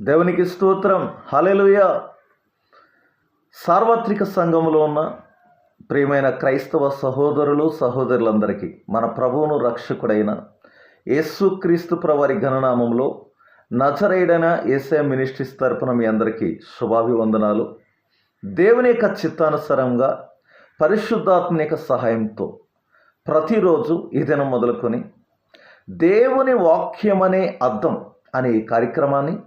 దేవునికి స్తోత్రం. హలెలుయ సార్వత్రిక సంఘములో ఉన్న ప్రియమైన క్రైస్తవ సహోదరులు సహోదరులందరికీ మన ప్రభువును రక్షకుడైన యేసుక్రీస్తు ప్రవారి గణనామంలో నచరైడైన ఏసే మినిస్ట్రీస్ తరపున మీ అందరికీ శుభాభివందనాలు. దేవుని యొక్క చిత్తానుసారంగా పరిశుద్ధాత్మ యొక్క సహాయంతో ప్రతిరోజు ఈ దినం మొదలుకొని దేవుని వాక్యం అనే అర్థం అనే ఈ కార్యక్రమాన్ని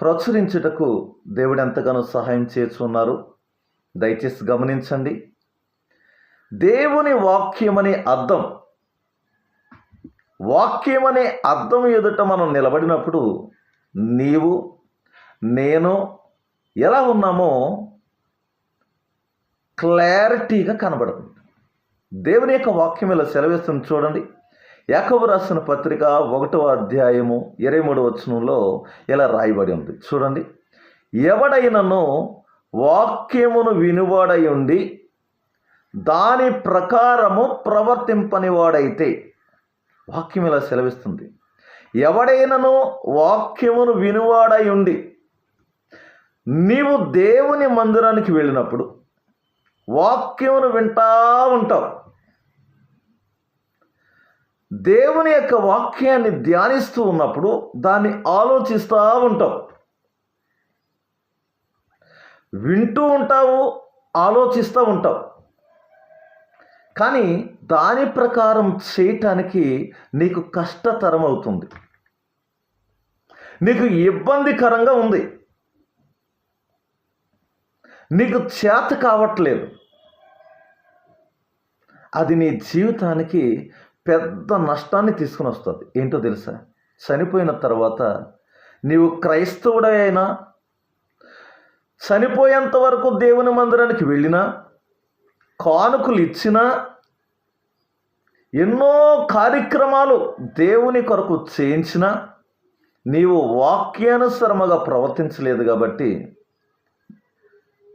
ప్రచురించుటకు దేవుడు ఎంతగానో సహాయం చేస్తున్నారు. దయచేసి గమనించండి. దేవుని వాక్యం అనే అర్థం. వాక్యం అనే అర్థం ఎదుట మనం నిలబడినప్పుడు నీవు నేను ఎలా ఉన్నామో క్లారిటీగా కనబడుతుంది. దేవుని యొక్క వాక్యం ఇలా సెలవిస్తుంది చూడండి. యాకబు రాసిన పత్రిక ఒకటో అధ్యాయము ఇరవై మూడు వచనంలో ఇలా రాయబడి ఉంది. చూడండి. ఎవడైనను వాక్యమును వినువాడై ఉండి దాని ప్రకారము ప్రవర్తింపని వాడైతే వాక్యం ఇలా సెలవిస్తుంది. ఎవడైనను వాక్యమును వినువాడై ఉండి నీవు దేవుని మందిరానికి వెళ్ళినప్పుడు వాక్యమును వింటా ఉంటావు. దేవుని యొక్క వాక్యాన్ని ధ్యానిస్తూ ఉన్నప్పుడు దాన్ని ఆలోచిస్తూ ఉంటాం వింటూ ఉంటావు ఆలోచిస్తూ ఉంటావు. కానీ దాని ప్రకారం చేయటానికి నీకు కష్టతరం అవుతుంది. నీకు ఇబ్బందికరంగా ఉంది. నీకు చేత కావట్లేదు. అది నీ జీవితానికి పెద్ద నష్టాన్ని తీసుకుని వస్తుంది. ఏంటో తెలుసా? చనిపోయిన తర్వాత నీవు క్రైస్తవుడే అయినా చనిపోయేంత వరకు దేవుని మందిరానికి వెళ్ళినా కానుకలు ఇచ్చినా ఎన్నో కార్యక్రమాలు దేవుని కొరకు చేయించినా నీవు వాక్యానుసరమగా ప్రవర్తించలేదు కాబట్టి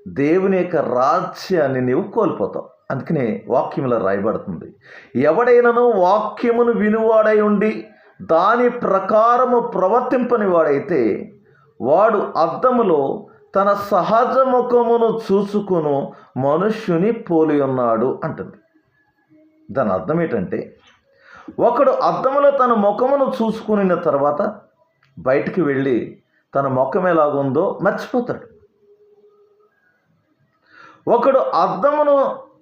దేవుని యొక్క రాజ్యాన్ని నీవు కోల్పోతావు. అందుకనే వాక్యంలో రాయబడుతుంది. ఎవడైనను వాక్యమును వినువాడై ఉండి దాని ప్రకారము ప్రవర్తింపని వాడైతే వాడు అద్దములో తన సహజ ముఖమును చూసుకును మనుష్యుని పోలి ఉన్నాడు అంటుంది. దాని అర్థం ఏంటంటే ఒకడు అద్దములో తన ముఖమును చూసుకునిన తర్వాత బయటికి వెళ్ళి తన ముఖం ఎలాగుందో మర్చిపోతాడు. ఒకడు అద్దమును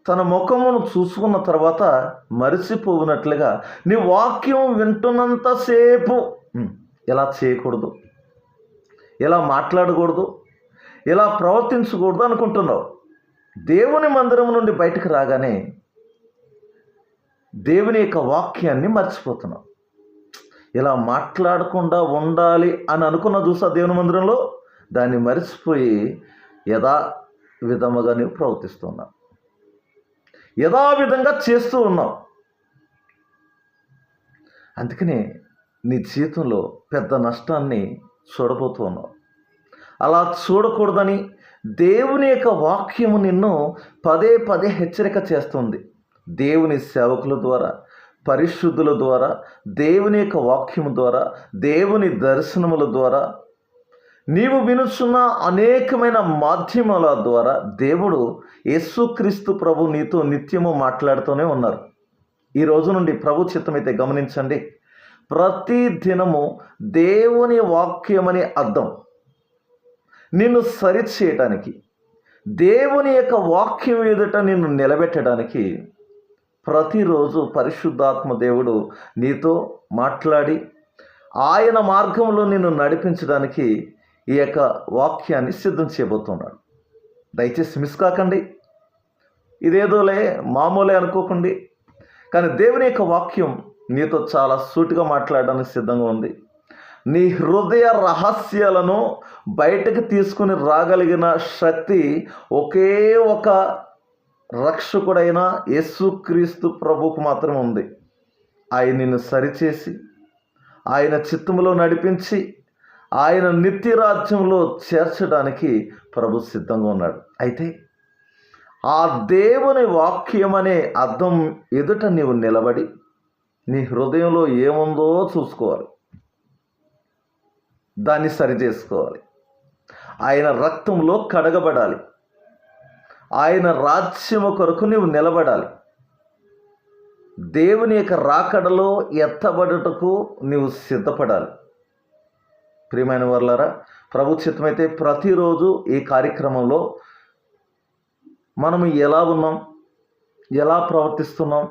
తన ముఖమును చూసుకున్న తర్వాత మరిసిపోవునట్లుగా నీ వాక్యం వింటున్నంతసేపు ఇలా చేయకూడదు? ఇలా మాట్లాడకూడదు? ఇలా ప్రవర్తించకూడదు అనుకుంటున్నావు? దేవుని మందిరం నుండి బయటకు రాగానే దేవుని యొక్క వాక్యాన్ని మర్చిపోతున్నావు. ఇలా మాట్లాడకుండా ఉండాలి అని అనుకున్న చూసా దేవుని మందిరంలో? దాన్ని మర్చిపోయి యథా విధముగా నీవు ప్రవర్తిస్తున్నావు. యథావిధంగా చేస్తూ ఉన్నావు అందుకనే నీ జీవితంలో పెద్ద నష్టాన్ని చూడబోతూ ఉన్నావు అలా చూడకూడదని దేవుని యొక్క వాక్యము నిన్ను పదే పదే హెచ్చరిక చేస్తుంది. దేవుని సేవకుల ద్వారా పరిశుద్ధుల ద్వారా దేవుని యొక్క వాక్యము ద్వారా దేవుని దర్శనముల ద్వారా నీవు వినుచున్న అనేకమైన మాధ్యమాల ద్వారా దేవుడు యేసుక్రీస్తు ప్రభు నీతో నిత్యము మాట్లాడుతూనే ఉన్నారు. ఈ రోజు నుండి ప్రభు చిత్తమైతే గమనించండి. ప్రతి దినము దేవుని వాక్యమని అర్థం. నిన్ను సరిచేయటానికి దేవుని యొక్క వాక్యం ఎదుట నిన్ను నిలబెట్టడానికి ప్రతిరోజు పరిశుద్ధాత్మ దేవుడు నీతో మాట్లాడి ఆయన మార్గంలో నిన్ను నడిపించడానికి ఈ యొక్క వాక్యాన్ని సిద్ధం చేయబోతున్నాడు. దయచేసి మిస్ కాకండి. ఇదేదోలే మామూలే అనుకోకండి. కానీ దేవుని యొక్క వాక్యం నీతో చాలా సూటిగా మాట్లాడడానికి సిద్ధంగా ఉంది. నీ హృదయ రహస్యాలను బయటకు తీసుకుని రాగలిగిన శక్తి ఒకే ఒక రక్షకుడైన యేసుక్రీస్తు ప్రభుకు మాత్రమే ఉంది. ఆయన నిన్ను సరిచేసి ఆయన చిత్తములో నడిపించి ఆయన నిత్య రాజ్యంలో చేర్చడానికి ప్రభు సిద్ధంగా ఉన్నాడు. అయితే ఆ దేవుని వాక్యం అనే అర్థం ఎదుట నీవు నిలబడి నీ హృదయంలో ఏముందో చూసుకోవాలి. దాన్ని సరి చేసుకోవాలి. ఆయన రక్తంలో కడగబడాలి. ఆయన రాజ్యము కొరకు నీవు నిలబడాలి. దేవుని యొక్క రాకడలో ఎత్తబడుటకు నీవు సిద్ధపడాలి. ప్రియమైన వర్లరా ప్రభు ప్రతిరోజు ఈ కార్యక్రమంలో మనము ఎలా ఉన్నాం ఎలా ప్రవర్తిస్తున్నాం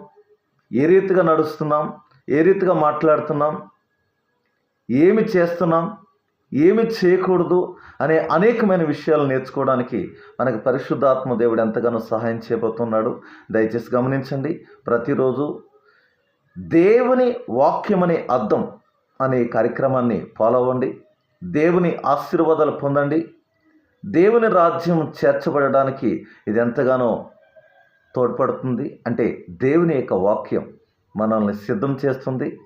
ఏ రీతిగా నడుస్తున్నాం ఏ రీతిగా మాట్లాడుతున్నాం ఏమి చేస్తున్నాం ఏమి చేయకూడదు అనే అనేకమైన విషయాలు నేర్చుకోవడానికి మనకు పరిశుద్ధాత్మ దేవుడు ఎంతగానో సహాయం చేయబోతున్నాడు. దయచేసి గమనించండి ప్రతిరోజు దేవుని వాక్యం అనే అర్థం అనే కార్యక్రమాన్ని ఫాలో అవ్వండి. దేవుని ఆశీర్వాదాలు పొందండి. దేవుని రాజ్యం చేర్చబడడానికి ఇది ఎంతగానో తోడ్పడుతుంది. అంటే దేవుని యొక్క వాక్యం మనల్ని సిద్ధం చేస్తుంది.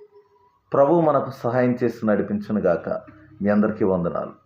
ప్రభు మనకు సహాయం చేసి నడిపించునుగాక. మీ అందరికీ వందనాలు.